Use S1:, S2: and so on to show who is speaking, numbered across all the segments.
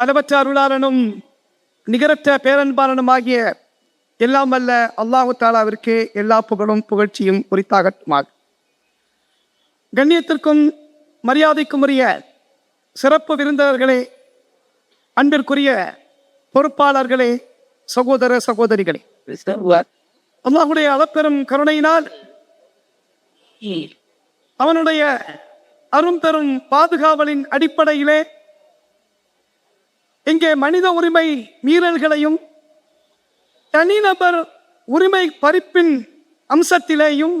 S1: அளவற்ற அருளாளனும் நிகரற்ற பேரன்பாளனும் ஆகிய எல்லாம் வல்ல அல்லாஹு தாலாவிற்கு எல்லா புகழும் புகழ்ச்சியும் குறித்தாகட்டுமாக கண்ணியத்திற்கும் மரியாதைக்கும் உரிய சிறப்பு விருந்தவர்களே அன்பிற்குரிய பொறுப்பாளர்களே சகோதர சகோதரிகளே. அல்லாஹுடைய அளப்பெரும் கருணையினால் அவனுடைய அரும் பெரும் பாதுகாவலின் அடிப்படையிலே இங்கே மனித உரிமை மீறல்களையும் தனிநபர் உரிமை பறிப்பின் அம்சத்திலேயும்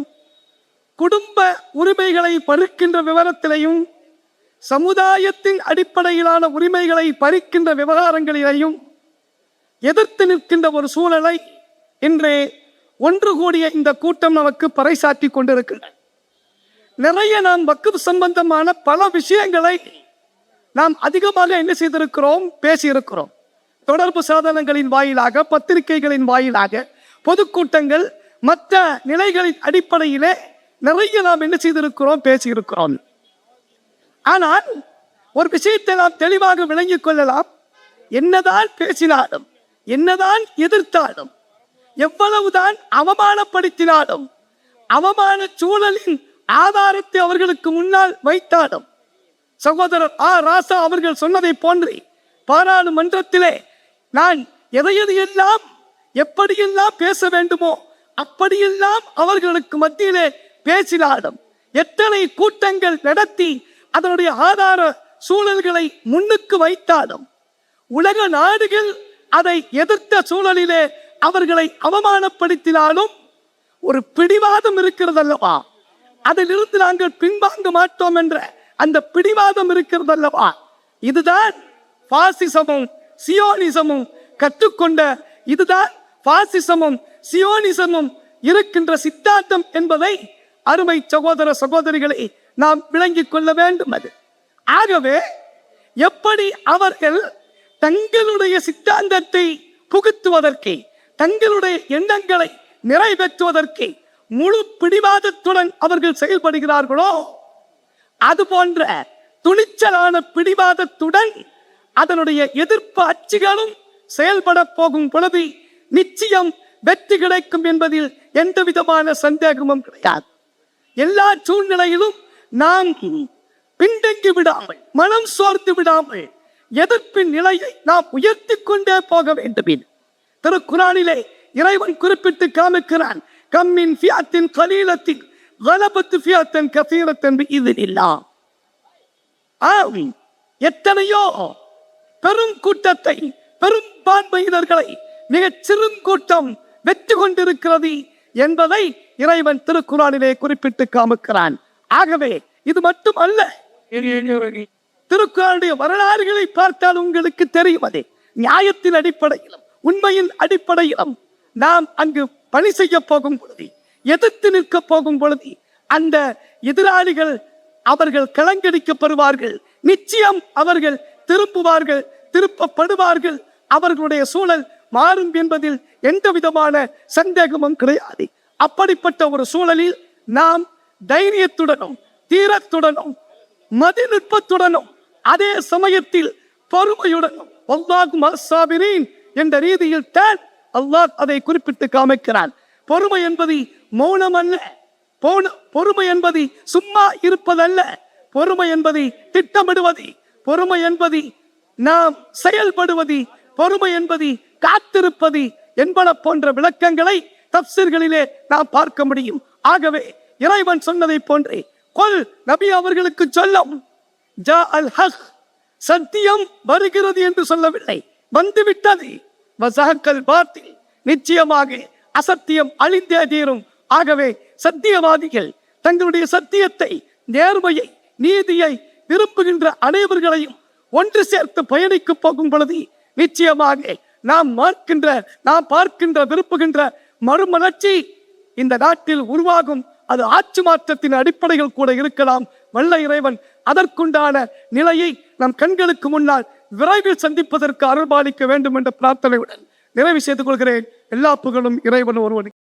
S1: குடும்ப உரிமைகளை பறிக்கின்ற விவரத்திலையும் சமுதாயத்தின் அடிப்படையிலான உரிமைகளை பறிக்கின்ற விவகாரங்களிலேயும் எதிர்த்து நிற்கின்ற ஒரு சூழலை இன்று ஒன்று கூடிய இந்த கூட்டம் நமக்கு பறைசாற்றி கொண்டிருக்கின்றன. நிறைய நாம் வக்கு சம்பந்தமான பல விஷயங்களை நாம் அதிகமாக என்ன செய்திருக்கிறோம்? பேசியிருக்கிறோம். தொடர்பு சாதனங்களின் வாயிலாக பத்திரிகைகளின் வாயிலாக பொதுக்கூட்டங்கள் மற்ற நிலைகளின் அடிப்படையிலே நிறைய நாம் என்ன செய்திருக்கிறோம்? பேசியிருக்கிறோம். ஆனால் ஒரு விஷயத்தை நாம் தெளிவாக விளங்கிக் கொள்ளலாம். என்னதான் பேசினாலும் என்னதான் எதிர்த்தாலும் எவ்வளவுதான் அவமானப்படுத்தினாலும் அவமான சூழலின் ஆதாரத்தை அவர்களுக்கு முன்னால் வைத்தாலும் சகோதரர் ஆ. ராசா அவர்கள் சொன்னதை போன்றே பாராளுமன்றத்திலே நான் எதையதையெல்லாம் எப்படியெல்லாம் பேச வேண்டுமோ அப்படியெல்லாம் அவர்களுக்கு மத்தியிலே பேசினாலும் எத்தனை கூட்டங்கள் நடத்தி அதனுடைய ஆதார சூழல்களை முன்னுக்கு வைத்தாலும் உலக நாடுகள் அதை எதிர்த்த சூழலிலே அவர்களை அவமானப்படுத்தினாலும் ஒரு பிடிவாதம் இருக்கிறதல்லவா? அதிலிருந்து நாங்கள் பின்வாங்க மாட்டோம் என்ற அந்த பிடிவாதம் இருக்கிறது அல்லவா இதுதான் பாசிசமும் சியோனிசமும் கற்றுக்கொண்ட இதுதான் பாசிசமும் சியோனிசமும் இருக்கின்ற சித்தாந்தம் என்பதை அருமை சகோதர சகோதரிகளை நாம் விளங்கிக் கொள்ள வேண்டும் அது. ஆகவே எப்படி அவர்கள் தங்களுடைய சித்தாந்தத்தை புகுத்துவதற்கு தங்களுடைய எண்ணங்களை நிறைவேற்றுவதற்கு முழு பிடிவாதத்துடன் அவர்கள் செயல்படுகிறார்களோ அது போன்ற துணிச்சலான பிடிவாதத்துடன் அதனுடைய எதிர்ப்பு அச்சுகளும் செயல்பட போகும் பொழுது நிச்சயம் வெற்றி கிடைக்கும் என்பதில் எந்த விதமான சந்தேகமும் கிடையாது. எல்லா சூழ்நிலையிலும் நாம் பின்தங்கி விடாமல் மனம் சோர்ந்து விடாமல் எதிர்ப்பின் நிலையை நாம் உயர்த்தி கொண்டே போக வேண்டும். திருக்குறானிலே இறைவன் குறிப்பிட்டு காமிக்கிறான் கம்மின் ஃபியாத்தின் கலீலத்தின் கலபத்து ஃபியாத்தன் எத்தனையோ பெரும் கூட்டத்தை பெரும் பான்மையினர்களை மிகச் சிறுங்கூட்டம் வெற்றி கொண்டிருக்கிறது என்பதை இறைவன் திருக்குறானிலே குறிப்பிட்டு காமிக்கிறான். ஆகவே இது மட்டும் அல்ல திருக்குறானுடைய வரலாறுகளை பார்த்தால் உங்களுக்கு தெரியும் நியாயத்தின் அடிப்படையிலும் உண்மையின் அடிப்படையிலும் நாம் அங்கு பணி செய்ய போகும் பொழுது எதிர்த்து நிற்க போகும் பொழுது அந்த எதிராளிகள் அவர்கள் கலங்கடிக்கப்படுவார்கள். நிச்சயம் அவர்கள் திரும்புவார்கள் திருப்பப்படுவார்கள். அவர்களுடைய சூழல் மாறும் என்பதில் எந்த விதமான சந்தேகமும் கிடையாது. அப்படிப்பட்ட ஒரு சூழலில் நாம் தைரியத்துடனும் தீரத்துடனும் மதிநுட்பத்துடனும் அதே சமயத்தில் பொறுமையுடனும் அல்லாஹ் அஸ்ஸாபிரீன் என்ற ரீதியில் தான் அல்லாஹ் அதை குறிப்பிட்டு காமிக்கிறான். பொறுமை என்பது மௌனம் அல்ல போன- பொறுமை என்பது சும்மா இருப்பதல்ல. பொறுமை என்பது திட்டமிடுவது. பொறுமை என்பது நாம் செயல்படுவது. பொறுமை என்பது காத்திருப்பது என்பன போன்ற விளக்கங்களை தப்சீர்களிலே நாம் பார்க்க முடியும். ஆகவே இறைவன் சொன்னதை போன்றே கொல் நபி அவர்களுக்கு சொல்லும் ஜா அல் ஹக் சத்தியம் வருகிறது என்று சொல்லவில்லை. வந்துவிட்டது. வசகல் பார்த்து நிச்சயமாக அசத்தியம் அழிந்தே தீரும். ஆகவே சத்தியவாதிகள் தங்களுடைய சத்தியத்தை நேர்மையை நீதியை விரும்புகின்ற அனைவர்களையும் ஒன்று சேர்த்து பயணிக்க போகும் பொழுது நிச்சயமாக நாம் பார்க்கின்ற நாம் பார்க்கின்ற விரும்புகின்ற மறுமலர்ச்சி இந்த நாட்டில் உருவாகும். அது ஆட்சி மாற்றத்தின் அடிப்படையில் கூட இருக்கலாம். வல்ல இறைவன் அதற்குண்டான நிலையை நம் கண்களுக்கு முன்னால் விரைவில் சந்திப்பதற்கு அருள்பாலிக்க வேண்டும் என்ற பிரார்த்தனையுடன் நிறைவு செய்து கொள்கிறேன். எல்லா புகழும் இறைவன் ஒருவனுக்கு.